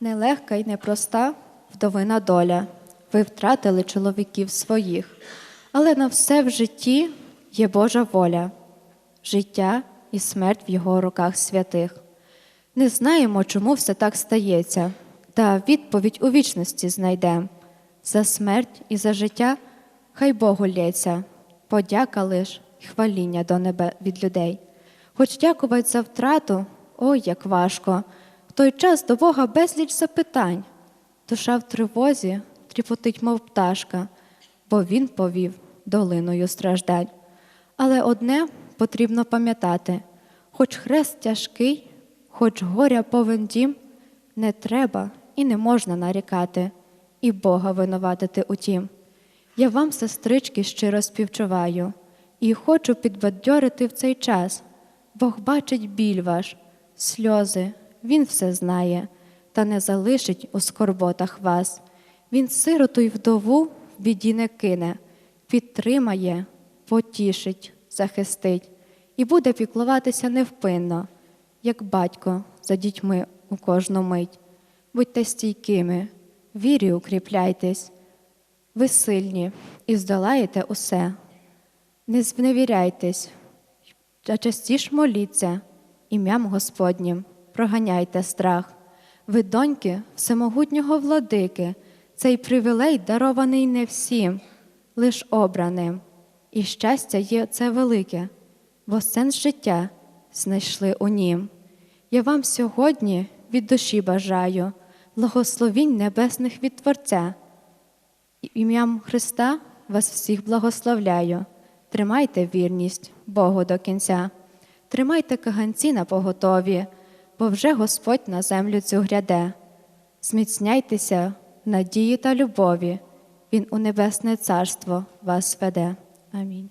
Нелегка й непроста вдовина доля. Ви втратили чоловіків своїх, але на все в житті є Божа воля, життя і смерть в його руках святих. Не знаємо, чому все так стається, та відповідь у вічності знайдем. За смерть і за життя хай Богу лється, подяка лиш і хваління до небе від людей. Хоч дякувати за втрату, ой, як важко. Той час до Бога безліч запитань. Душа в тривозі тріпотить, мов пташка, бо він повів долиною страждань. Але одне потрібно пам'ятати: хоч хрест тяжкий, хоч горя повен дім, не треба і не можна нарікати, і Бога винуватити утім. Я вам, сестрички, щиро співчуваю, і хочу підбадьорити в цей час. Бог бачить біль ваш, сльози, Він все знає, та не залишить у скорботах вас. Він сироту й вдову в біді не кине, підтримає, потішить, захистить і буде піклуватися невпинно, як батько за дітьми у кожну мить. Будьте стійкими, вірі укріпляйтесь, ви сильні і здолаєте усе. Не зневіряйтесь, а частіш моліться, ім'ям Господнім проганяйте страх. Ви, доньки всемогутнього владики, цей привілей дарований не всім, лиш обраним. І щастя є це велике, бо сенс життя знайшли у нім. Я вам сьогодні від душі бажаю, благословінь небесних від Творця. Ім'ям Христа вас всіх благословляю. Тримайте вірність Богу до кінця, тримайте каганці на поготові, бо вже Господь на землю цю гряде. Зміцняйтеся в надії та любові, Він у небесне царство вас веде. Амінь.